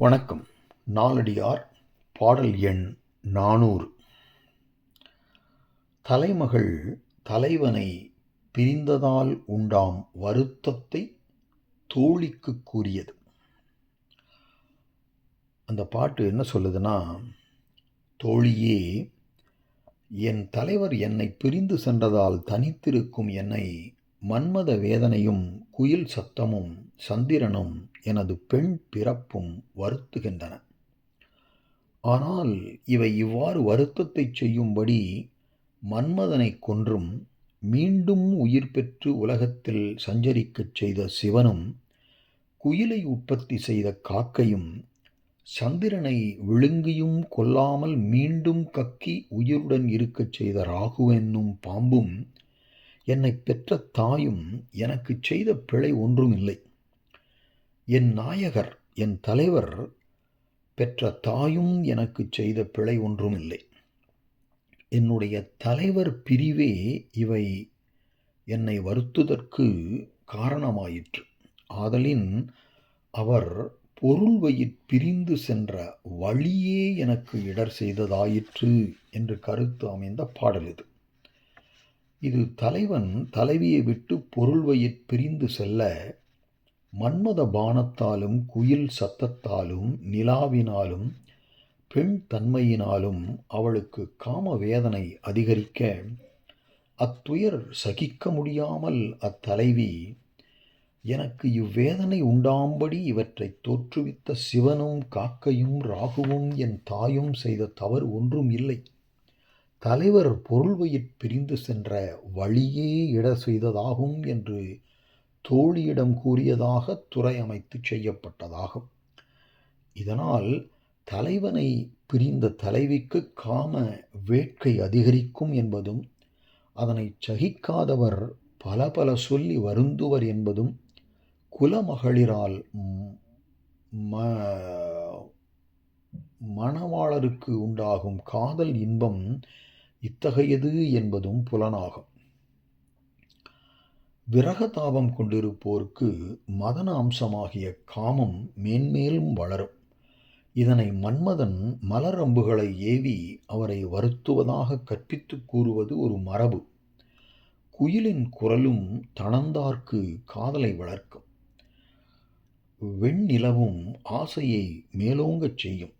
வணக்கம். நாலடியார் பாடல் எண் நானூறு. தலைமகள் தலைவனை பிரிந்ததால் உண்டாம் வருத்தத்தை தோழிக்கு கூறியது. அந்த பாட்டு என்ன சொல்லுதுன்னா தோழியே என் தலைவர் என்னை பிரிந்து சென்றதால் தனித்திருக்கும் என்னை மன்மத வேதனையும் குயில் சத்தமும் சந்திரனும் எனது பெண் பிறப்பும் வருத்துகின்றன. ஆனால் இவை இவ்வாறு வருத்தத்தை செய்யும்படி மன்மதனை கொன்றும் மீண்டும் உயிர் பெற்று உலகத்தில் சஞ்சரிக்கச் செய்த சிவனும் குயிலை உற்பத்தி செய்த காக்கையும் சந்திரனை விழுங்கியும் கொல்லாமல் மீண்டும் கக்கி உயிருடன் இருக்கச் செய்த ராகு என்னும் பாம்பும் என்னை பெற்ற தாயும் எனக்கு செய்த பிழை ஒன்றும் இல்லை. என் நாயகர் என் தலைவர் பெற்ற தாயும் எனக்கு செய்த பிழை ஒன்றும் இல்லை. என்னுடைய தலைவர் பிரிவே இவை என்னை வருத்துதற்கு காரணமாயிற்று. ஆதலின் அவர் பொருள் வயிற் பிரிந்து சென்ற வழியே எனக்கு இடர் செய்ததாயிற்று என்று கருத்து அமைந்த பாடல் இது. இது தலைவன் தலைவியை விட்டு பொருள்வயிற் பிரிந்து செல்ல மன்மத பானத்தாலும் குயில் சத்தத்தாலும் நிலாவினாலும் பெண் தன்மையினாலும் அவளுக்கு காம வேதனை அதிகரிக்க அத்துயர் சகிக்க முடியாமல் அத்தலைவி எனக்கு இவ்வேதனை உண்டாம்படி இவற்றை தோற்றுவித்த சிவனும் காக்கையும் ராகுவும் என் தாயும் செய்த தவறு ஒன்றும் இல்லை. தலைவர் பொருள்வயிற் பிரிந்து சென்ற வழியே இட செய்ததாகும் என்று தோழியிடம் கூறியதாக துறை அமைத்து செய்யப்பட்டதாகும். இதனால் தலைவனை பிரிந்த தலைவிக்கு காம வேட்கை அதிகரிக்கும் என்பதும் அதனை சகிக்காதவர் பல பல சொல்லி வருந்துவர் என்பதும் குலமகளிரால் ம மணவாளருக்கு உண்டாகும் காதல் இன்பம் இத்தகையது என்பதும் புலனாகும். விரகதாபம் கொண்டிருப்போருக்கு மதன அம்சமாகிய காமம் மேன்மேலும் வளரும். இதனை மன்மதன் மலரம்புகளை ஏவி அவரை வருத்துவதாக கற்பித்து கூறுவது ஒரு மரபு. குயிலின் குரலும் தனந்தார்க்கு காதலை வளர்க்கும். வெண்ணிலவும் ஆசையை மேலோங்கச் செய்யும்.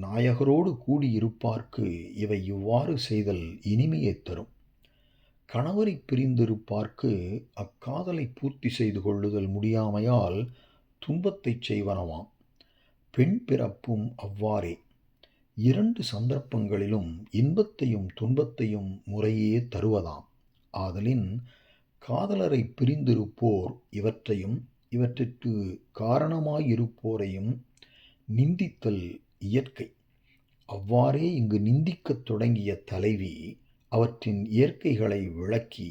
நாயகரோடு கூடியிருப்பார்க்கு இவை இவ்வாறு செய்தல் இனிமையைத் தரும். கணவரை பிரிந்திருப்பார்க்கு அக்காதலை பூர்த்தி செய்து கொள்ளுதல் முடியாமையால் துன்பத்தைச் செய்வனவாம். பெண் பிறப்பும் அவ்வாறே. இரண்டு சந்தர்ப்பங்களிலும் இன்பத்தையும் துன்பத்தையும் முறையே தருவதாம். ஆதலின் காதலரை பிரிந்திருப்போர் இவற்றையும் இவற்றிற்கு காரணமாயிருப்போரையும் நிந்தித்தல் இயற்கை. அவ்வாறே இங்கு நிந்திக்கத் தொடங்கிய தலைவி அவற்றின் இயற்கைகளை விளக்கி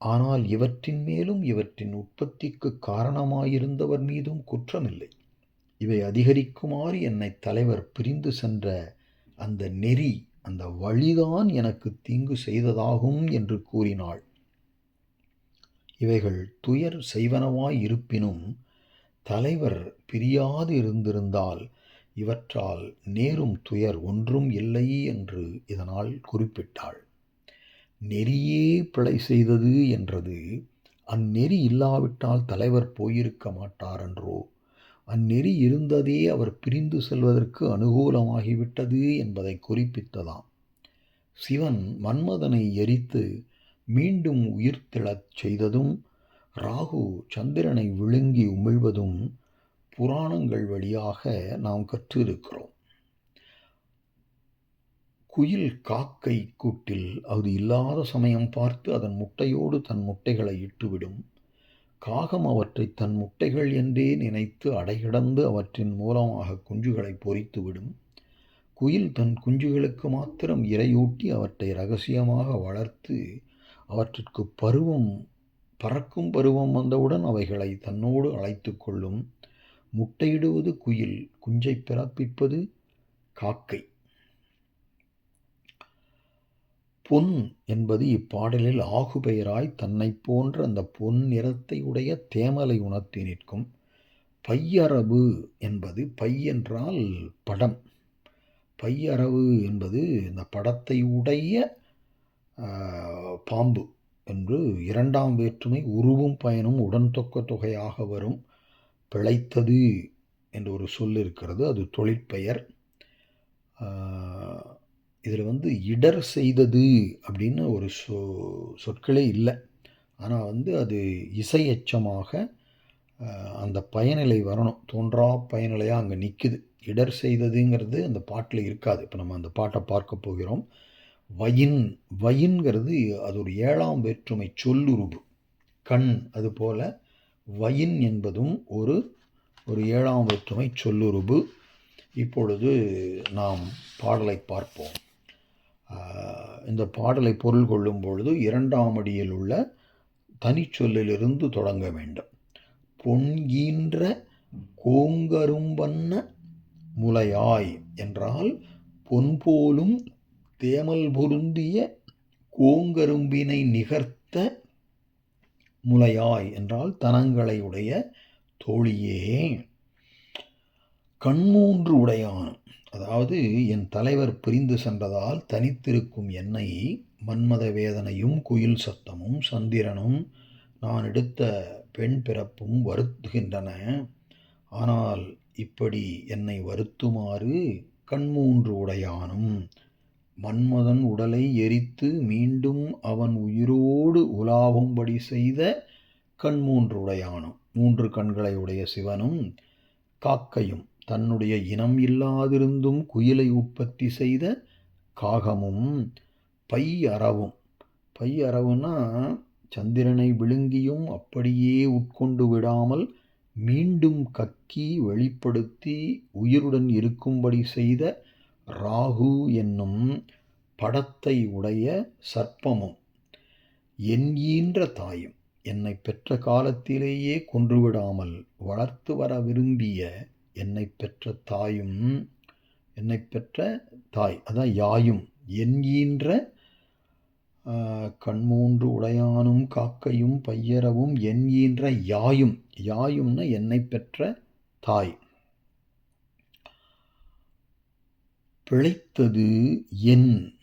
ஆனால் இவற்றின் மேலும் இவற்றின் உற்பத்திக்கு காரணமாயிருந்தவர் மீதும் குற்றமில்லை. இவை அதிகரிக்குமாறு என்னை தலைவர் பிரிந்து சென்ற அந்த நெறி அந்த வழிதான் எனக்கு தீங்கு செய்ததாகும் என்று கூறினாள். இவைகள் துயர் செய்வனவாய் இருப்பினும் தலைவர் பிரியாது இருந்திருந்தால் இவற்றால் நேரும் துயர் ஒன்றும் இல்லை என்று இதனால் குறிப்பிட்டாள். நெறியே பிழை செய்தது என்றது அந்நெறி இல்லாவிட்டால் தலைவர் போயிருக்க மாட்டாரென்றோ? அந்நெறி இருந்ததே அவர் பிரிந்து செல்வதற்கு அனுகூலமாகிவிட்டது என்பதை குறிப்பித்ததாம். சிவன் மன்மதனை எரித்து மீண்டும் உயிர்த்தெழச் செய்ததும் ராகு சந்திரனை விழுங்கி உமிழ்வதும் புராணங்கள் வழியாக நாம் கற்றிருக்கிறோம். குயில் காக்கை கூட்டில் அது இல்லாத சமயம் பார்த்து அதன் முட்டையோடு தன் முட்டைகளை இட்டுவிடும். காகம் அவற்றை தன் முட்டைகள் என்றே நினைத்து அடைகிடந்து அவற்றின் மூலமாக குஞ்சுகளை பொறித்துவிடும். குயில் தன் குஞ்சுகளுக்கு மாத்திரம் இரையூட்டி அவற்றை ரகசியமாக வளர்த்து அவற்றிற்கு பருவம் பறக்கும் பருவம் வந்தவுடன் அவைகளை தன்னோடு அழைத்து கொள்ளும். முட்டையிடுவது குயில் குஞ்சை பிறப்பிப்பது காக்கை. பொன் என்பது இப்பாடலில் ஆகுபெயராய் தன்னை போன்ற அந்த பொன் நிறத்தை உடைய தேமலை உணர்த்தி நிற்கும். பையரவு என்பது பை என்றால் படம். பையரவு என்பது இந்த படத்தை உடைய பாம்பு என்று இரண்டாம் வேற்றுமை உருவும் பயனும் உடன் தொக்க தொகையாக வரும். பிழைத்தது என்ற ஒரு சொல் இருக்கிறது. அது தொழிற்பெயர். இதில் வந்து இடர் செய்தது அப்படின்னு ஒரு சொ சொற்களே இல்லை. ஆனால் வந்து அது இசையச்சமாக அந்த பயனிலை வரணும். தோன்றா பயனிலையாக அங்கே நிற்குது. இடர் செய்ததுங்கிறது அந்த பாட்டில் இருக்காது. இப்போ நம்ம அந்த பாட்டை பார்க்க போகிறோம். வயின் வயின்கிறது அது ஒரு ஏழாம் வேற்றுமை சொல்லுருபு. கண் அதுபோல் வயின் என்பதும் ஒரு ஒரு ஏழாம் ஒற்றுமை சொல்லுருபு இப்பொழுது நாம் பாடலை பார்ப்போம். இந்த பாடலை பொருள் கொள்ளும் பொழுது இரண்டாம் அடியில் உள்ள தனிச்சொல்லிலிருந்து தொடங்க வேண்டும். பொன்கின்ற கோங்கரும்பன்ன முலையாய் என்றால் பொன் போலும் தேமல் பொருந்திய கோங்கரும்பினை நிகர்த்த முலையாய் என்றால் தனங்களை உடைய தோழியே. கண்மூன்று உடையான் அதாவது என் தலைவர் பிரிந்து சென்றதால் தனித்திருக்கும் என்னை மன்மத வேதனையும் குயில் சத்தமும் சந்திரனும் நான் எடுத்த பெண் பிறப்பும் வருத்துகின்றன. ஆனால் இப்படி என்னை வருத்துமாறு கண்மூன்று உடையானும் மன்மதன் உடலை எரித்து மீண்டும் அவன் உயிரோடு உலாவும்படி செய்த கண் உடையானும். மூன்று கண்களை உடைய சிவனும் காக்கையும் தன்னுடைய இனம் இல்லாதிருந்தும் குயிலை உற்பத்தி செய்த காகமும் பை அறவும். பை அறவுன்னா சந்திரனை விழுங்கியும் அப்படியே உட்கொண்டு விடாமல் மீண்டும் கக்கி வெளிப்படுத்தி உயிருடன் இருக்கும்படி செய்த ராகு என்னும் படத்தை உடைய சர்ப்பமும் என் ஈன்ற தாயும் என்னை பெற்ற காலத்திலேயே கொன்றுவிடாமல் வளர்த்து வர விரும்பிய என்னை பெற்ற தாயும் என்னை பெற்ற தாய் அதான் யாயும் என் ஈன்ற கண்மூன்று உடையானும் காக்கையும் பையரவும் என் ஈன்ற யாயும் யாயும்னா என்னை பெற்ற தாய். பிழைத்தது என்.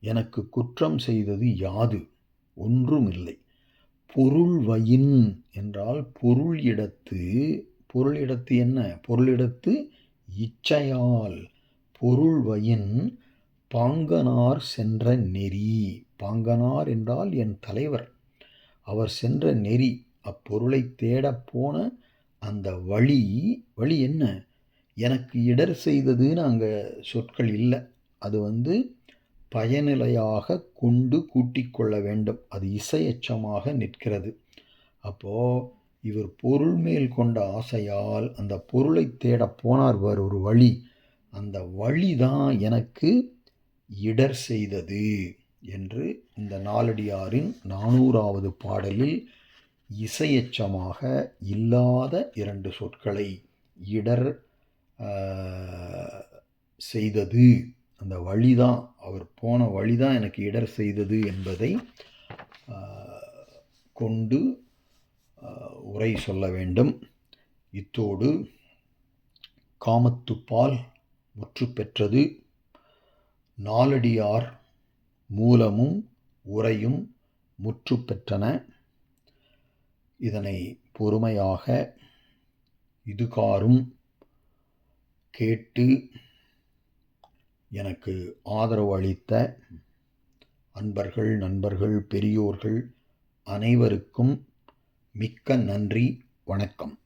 எனக்கு குற்றம் செய்தது யாது? ஒன்றுமில்லை பொருள் வயின் என்றால் பொருள் இடத்து. பொருள் இடத்து என்ன? பொருளிடத்து இச்சையால். பொருள் வயின் பாங்கனார் சென்ற நெறி. பாங்கனார் என்றால் என் தலைவர். அவர் சென்ற நெறி. அப்பொருளை தேடப்போன அந்த வழி. வழி என்ன? எனக்கு இடர் செய்ததுன்னு அங்கே சொற்கள் இல்லை. அது வந்து பயனிலையாக கொண்டு கூட்டிக் கொள்ள வேண்டும். அது இசையச்சமாக நிற்கிறது. அப்போது இவர் பொருள் மேல் கொண்ட ஆசையால் அந்த பொருளை தேட போனார் ஒரு வழி. அந்த வழி தான் எனக்கு இடர் செய்தது என்று இந்த நாலடியாரின் நானூறாவது பாடலில் இசையச்சமாக இல்லாத இரண்டு சொற்களை இடர் செய்தது. அந்த வழிதான் அவர் போன வழிதான் எனக்கு இடர் செய்தது என்பதை கொண்டு உரை சொல்ல வேண்டும். இத்தோடு காமத்துப்பால் முற்று பெற்றது. நாலடியார் மூலமும் உரையும் முற்று பெற்றன. இதனை பொறுமையாக இதுகாரும் கேட்டு எனக்கு ஆதரவு அளித்த அன்பர்கள் நண்பர்கள் பெரியோர்கள் அனைவருக்கும் மிக்க நன்றி வணக்கம்.